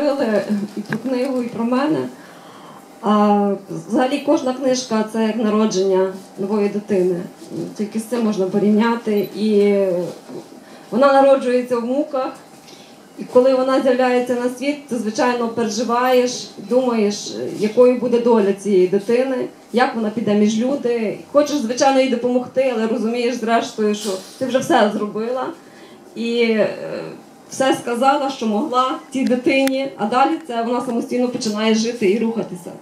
говорили і про книгу, і про мене. А взагалі кожна книжка це як народження нової дитини. Тільки з цим можна порівняти. І вона народжується в муках. І коли вона з'являється на світ, ти звичайно переживаєш, думаєш, якою буде доля цієї дитини, як вона піде між люди. Хочеш, звичайно, їй допомогти, але розумієш, зрештою, що ти вже все зробила і е, все сказала, що могла цій дитині, а далі це вона самостійно починає жити і рухатися.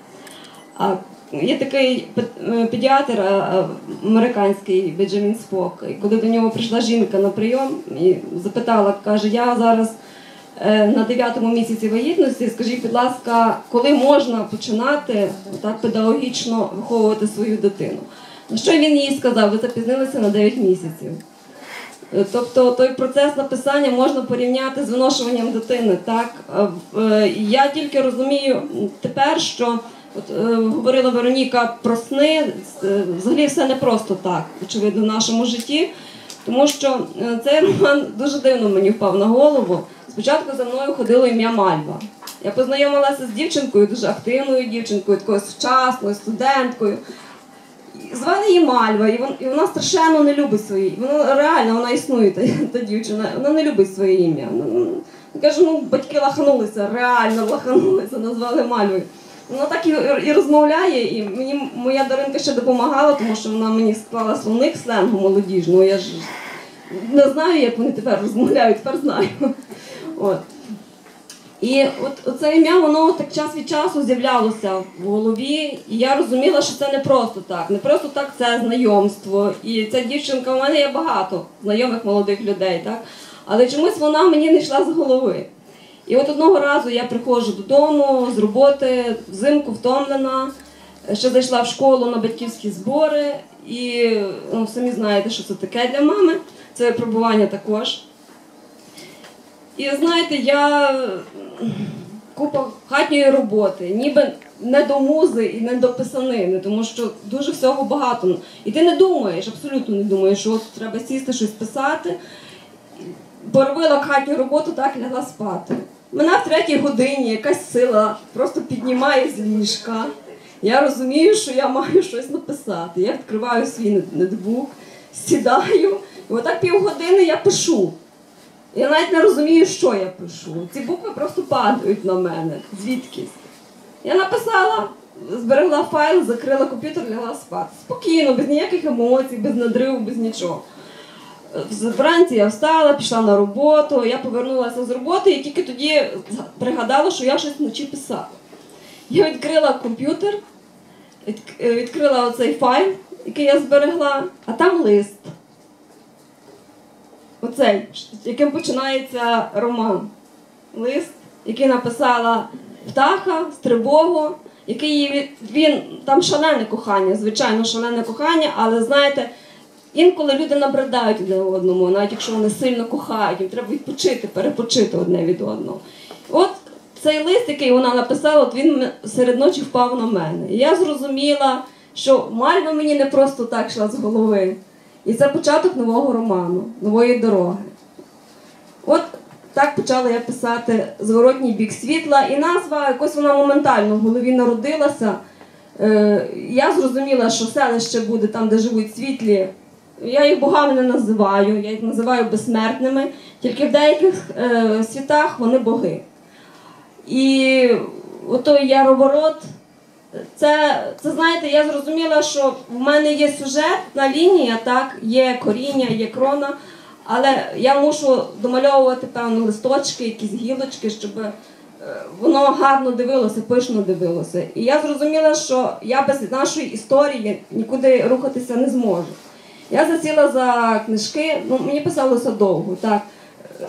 А є такий е, педіатр е, е, американський Бенджамін Спок. І коли до нього прийшла жінка на прийом і запитала, каже, я зараз на дев'ятому місяці вагітності, скажіть, будь ласка, коли можна починати так педагогічно виховувати свою дитину? Що він їй сказав? Ви запізнилися на 9 місяців. Е, Тобто той процес написання можна порівняти з виношуванням дитини. Так? Е, е, Я тільки розумію тепер, що от, говорила Вероніка про сни, взагалі все не просто так, очевидно, в нашому житті. Тому що цей роман дуже дивно мені впав на голову. Спочатку за мною ходило ім'я Мальва. Я познайомилася з дівчинкою, дуже активною дівчинкою, такою сучасною, студенткою. Звали її Мальва, і вона, і вона страшенно не любить своє. Вона реально вона існує, та, та дівчина. Вона не любить своє ім'я. Ну, ну, Каже, ну батьки лаханулися, реально лаханулися, назвали Мальвою. Вона так і, і розмовляє, і мені моя Даринка ще допомагала, тому що вона мені склала словник сленгу молодіжного. Я ж не знаю, як вони тепер розмовляють, тепер знаю. От. І от оце ім'я, воно так час від часу з'являлося в голові, і я розуміла, що це не просто так. Не просто так це знайомство. І ця дівчинка, у мене є багато знайомих молодих людей, так? Але чомусь вона мені не йшла з голови. І от одного разу я приходжу додому з роботи, взимку втомлена, ще зайшла в школу на батьківські збори, і ну, самі знаєте, що це таке для мами. Це випробування також. І знаєте, я купа хатньої роботи, ніби не до музи і не до писанини, тому що дуже всього багато. І ти не думаєш, абсолютно не думаєш, що от треба сісти щось писати. Поробила хатню роботу, так лягла спати. Мене в третій годині якась сила просто піднімає з ліжка. Я розумію, що я маю щось написати. Я відкриваю свій ноутбук, сідаю, і отак півгодини я пишу. Я навіть не розумію, що я пишу. Ці букви просто падають на мене. Звідкись. Я написала, зберегла файл, закрила комп'ютер, лягла спати. Спокійно, без ніяких емоцій, без надриву, без нічого. Вранці я встала, пішла на роботу, я повернулася з роботи і тільки тоді пригадала, що я щось вночі писала. Я відкрила комп'ютер, відкрила оцей файл, який я зберегла, а там лист. Оцей, яким починається роман. Лист, який написала птаха з тривогу, який він там шалене кохання, звичайно, шалене кохання, але знаєте, інколи люди набридають одне одному, навіть якщо вони сильно кохають, їм треба відпочити, перепочити одне від одного. От цей лист, який вона написала, от він серед ночі впав на мене. І я зрозуміла, що Мальва мені не просто так йшла з голови. І це початок нового роману, нової дороги. От так почала я писати зворотній бік світла, і назва якось вона моментально в голові народилася. Е, я зрозуміла, що селище буде там, де живуть світлі. Я їх богами не називаю, я їх називаю безсмертними, тільки в деяких е, світах вони боги. І отой яроворот, це, це знаєте, я зрозуміла, що в мене є сюжетна лінія, так, є коріння, є крона, але я мушу домальовувати певні листочки, якісь гілочки, щоб е, воно гарно дивилося, пишно дивилося. І я зрозуміла, що я без нашої історії нікуди рухатися не зможу. Я засіла за книжки, ну мені писалося довго, так. Е,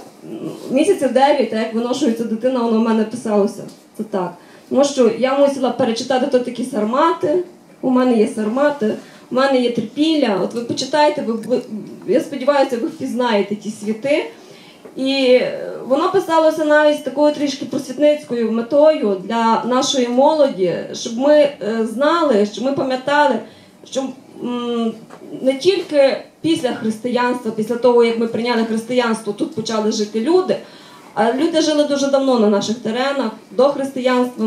Місяців дев'ять, як виношується дитина, воно в мене писалося. Це так. Тому що я мусила перечитати то такі сармати. У мене є сармати, у мене є трипілля. От ви почитаєте, ви, я сподіваюся, ви впізнаєте ті світи. І воно писалося навіть з такою трішки просвітницькою метою для нашої молоді, щоб ми е, знали, щоб ми пам'ятали, що не тільки після християнства, після того, як ми прийняли християнство, тут почали жити люди, А люди жили дуже давно на наших теренах. До християнства